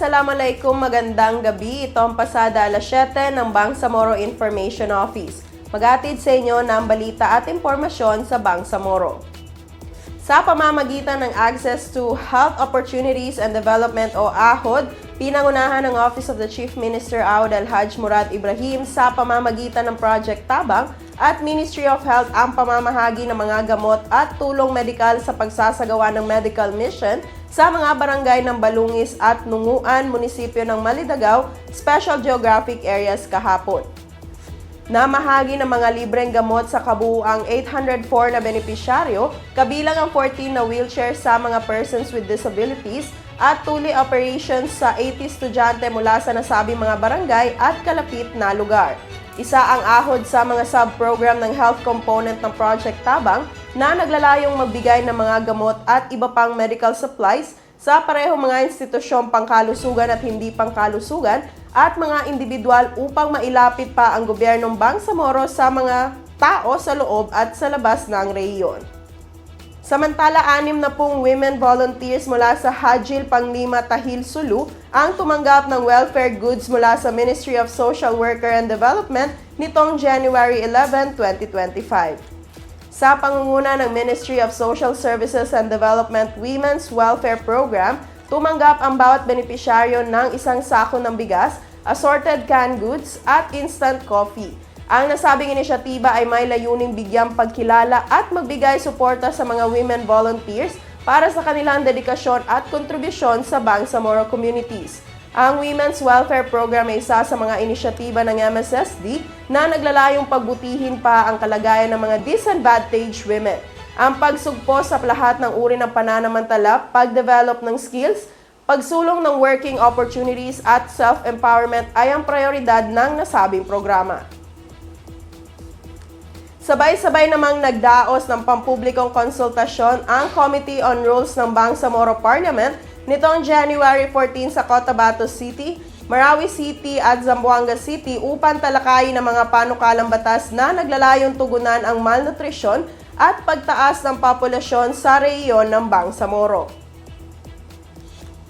Assalamualaikum, magandang gabi. Ito ang pasada alas 7 ng Bangsamoro Information Office. Magatid sa inyo ng balita at impormasyon sa Bangsamoro. Sa pamamagitan ng Access to Health Opportunities and Development o AHOD, pinangunahan ng Office of the Chief Minister Aoud Al-Haj Murad Ibrahim sa pamamagitan ng Project Tabang at Ministry of Health ang pamamahagi ng mga gamot at tulong medikal sa pagsasagawa ng medical mission sa mga barangay ng Balungis at Nunguan, munisipyo ng Malidagaw, Special Geographic Areas kahapon. Namahagi ng mga libreng gamot sa kabuuang 804 na benepisyaryo, kabilang ang 14 na wheelchair sa mga persons with disabilities at tuli operations sa 80 estudyante mula sa nasabing mga barangay at kalapit na lugar. Isa ang ahod sa mga sub-program ng health component ng Project Tabang na naglalayong magbigay ng mga gamot at iba pang medical supplies sa parehong mga institusyong pangkalusugan at hindi pangkalusugan at mga individual upang mailapit pa ang gobyernong Bangsamoro sa mga tao sa loob at sa labas ng rehiyon. Samantala, anim na pong women volunteers mula sa Hajil Panglima Tahil Sulu ang tumanggap ng welfare goods mula sa Ministry of Social Worker and Development nitong January 11, 2025. Sa pangunguna ng Ministry of Social Services and Development Women's Welfare Program, tumanggap ang bawat benepisyaryo ng isang sako ng bigas, assorted canned goods at instant coffee. Ang nasabing inisyatiba ay may layuning bigyang pagkilala at magbigay suporta sa mga women volunteers para sa kanilang dedikasyon at kontribusyon sa Bangsamoro communities. Ang Women's Welfare Program ay isa sa mga inisyatiba ng MSSD na naglalayong pagbutihin pa ang kalagayan ng mga disadvantaged women. Ang pagsugpo sa lahat ng uri ng pananamantala, pag-develop ng skills, pagsulong ng working opportunities at self-empowerment ay ang prioridad ng nasabing programa. Sabay-sabay namang nagdaos ng pampublikong konsultasyon ang Committee on Rules ng Bangsamoro Parliament nitong January 14 sa Cotabato City, Marawi City at Zamboanga City upang talakayin ang mga panukalang batas na naglalayong tugunan ang malnutrisyon at pagtaas ng populasyon sa rehiyon ng Bangsamoro.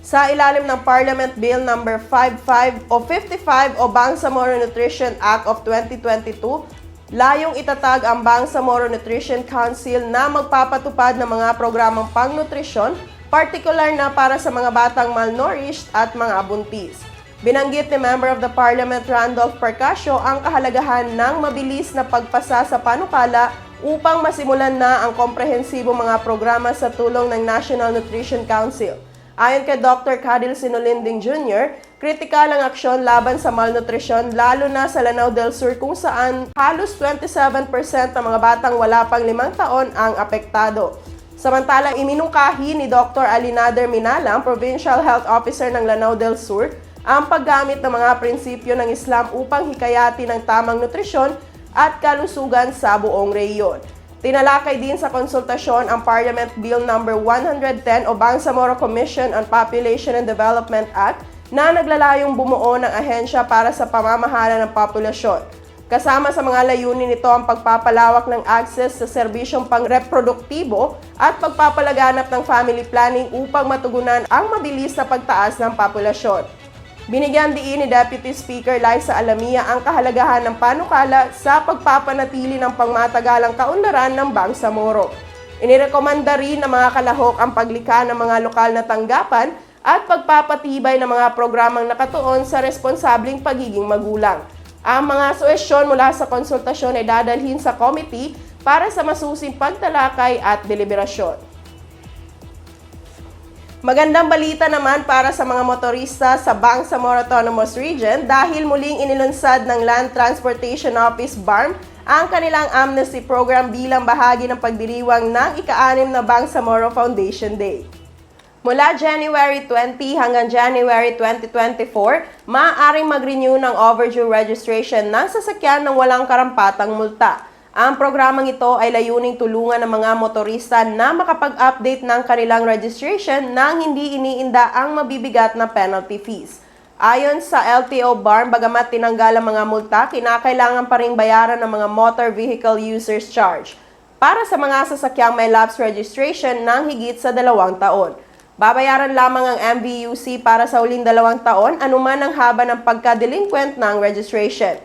Sa ilalim ng Parliament Bill No. 55 o 55 o Bangsamoro Nutrition Act of 2022, layong itatag ang Bangsamoro Nutrition Council na magpapatupad ng mga programang pangnutrisyon, particular na para sa mga batang malnourished at mga buntis. Binanggit ni Member of the Parliament Randolph Percasio ang kahalagahan ng mabilis na pagpasa sa panukala upang masimulan na ang komprehensibong mga programa sa tulong ng National Nutrition Council. Ayon kay Dr. Cadil Sinolinding Jr., kritikal ang aksyon laban sa malnutrisyon lalo na sa Lanao del Sur kung saan halos 27% ng mga batang wala pang limang taon ang apektado. Samantalang iminungkahi ni Dr. Alinader Minalang, Provincial Health Officer ng Lanao del Sur, ang paggamit ng mga prinsipyo ng Islam upang hikayati ng tamang nutrisyon at kalusugan sa buong rehiyon. Tinalakay din sa konsultasyon ang Parliament Bill No. 110 o Bangsamoro Commission on Population and Development Act na naglalayong bumuo ng ahensya para sa pamamahala ng populasyon. Kasama sa mga layunin nito ang pagpapalawak ng access sa serbisyong pangreproduktibo at pagpapalaganap ng family planning upang matugunan ang mabilis na pagtaas ng populasyon. Binigyan diin ni Deputy Speaker Liza Alamia ang kahalagahan ng panukala sa pagpapanatili ng pangmatagalang kaunlaran ng Bangsamoro. Inirekomenda rin ng mga kalahok ang paglikha ng mga lokal na tanggapan at pagpapatibay ng mga programang nakatuon sa responsabling pagiging magulang. Ang mga suwestyon mula sa konsultasyon ay dadalhin sa committee para sa masusing pagtalakay at deliberasyon. Magandang balita naman para sa mga motorista sa Bangsamoro Autonomous Region dahil muling inilunsad ng Land Transportation Office BARM ang kanilang amnesty program bilang bahagi ng pagdiriwang ng ika-anim na Bangsamoro Foundation Day. Mula January 20 hanggang January 2024, maaaring mag-renew ng overdue registration ng sasakyan ng walang karampatang multa. Ang programang ito ay layuning tulungan ng mga motorista na makapag-update ng kanilang registration nang hindi iniinda ang mabibigat na penalty fees. Ayon sa LTO BARM, bagamat tinanggal ang mga multa, kinakailangan pa rin bayaran ng mga motor vehicle users charge para sa mga sasakyang may lapse registration ng higit sa dalawang taon. Babayaran lamang ang MVUC para sa uling dalawang taon anuman ang haba ng pagka-delinquent ng registration.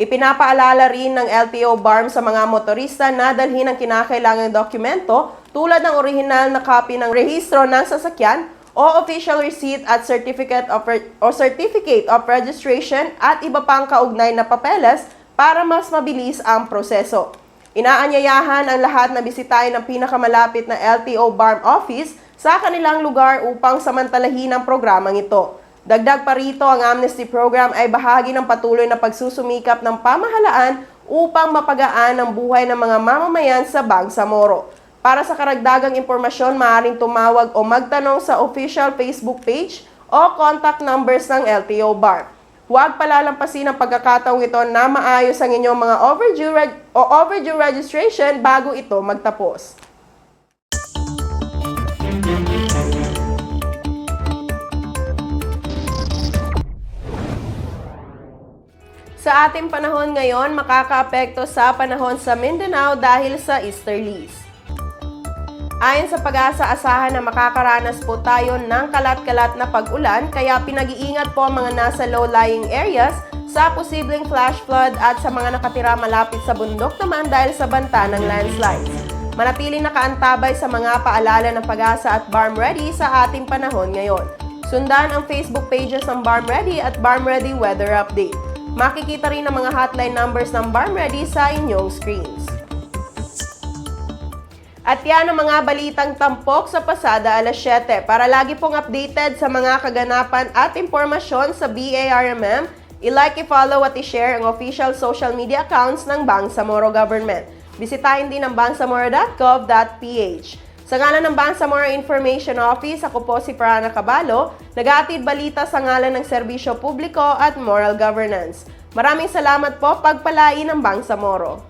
Ipinapaalala rin ng LTO BARM sa mga motorista na dalhin ang kinakailangang dokumento tulad ng orihinal na copy ng rehistro ng sasakyan o official receipt at certificate of o certificate of registration at iba pang kaugnay na papeles para mas mabilis ang proseso. Inaanyayahan ang lahat na bisitahin ang pinakamalapit na LTO BARM office sa kanilang lugar upang samantalahin ang programang ito. Dagdag pa rito, ang amnesty program ay bahagi ng patuloy na pagsusumikap ng pamahalaan upang mapagaan ang buhay ng mga mamamayan sa Bangsamoro. Para sa karagdagang impormasyon, maaaring tumawag o magtanong sa official Facebook page o contact numbers ng LTO BAR. Huwag palalampasin ang pagkakataong ito na maayos ang inyong mga overdue, reg- o overdue registration bago ito magtapos. Sa ating panahon ngayon, makakaapekto sa panahon sa Mindanao dahil sa easterlies. Ayon sa pag-asa, asahan na makakaranas po tayo ng kalat-kalat na pag-ulan kaya pinag-iingat po ang mga nasa low-lying areas sa posibleng flash flood at sa mga nakatira malapit sa bundok naman dahil sa banta ng landslides. Manatiling nakaantabay sa mga paalala ng pag-asa at Barm Ready sa ating panahon ngayon. Sundan ang Facebook pages ng Barm Ready at Barm Ready Weather Update. Makikita rin ang mga hotline numbers ng Barm Ready sa inyong screens. At yan ang mga balitang tampok sa pasada alas 7. Para lagi pong updated sa mga kaganapan at impormasyon sa BARMM, i-like, i-follow at i-share ang official social media accounts ng Bangsamoro Government. Bisitahin din ang bangsamoro.gov.ph. Sa ngalan ng Bansamoro Information Office, ako po si Prana Cabalo, nag-aatid balita sa ngalan ng serbisyo publiko at moral governance. Maraming salamat po pagpalain ng Bansamoro.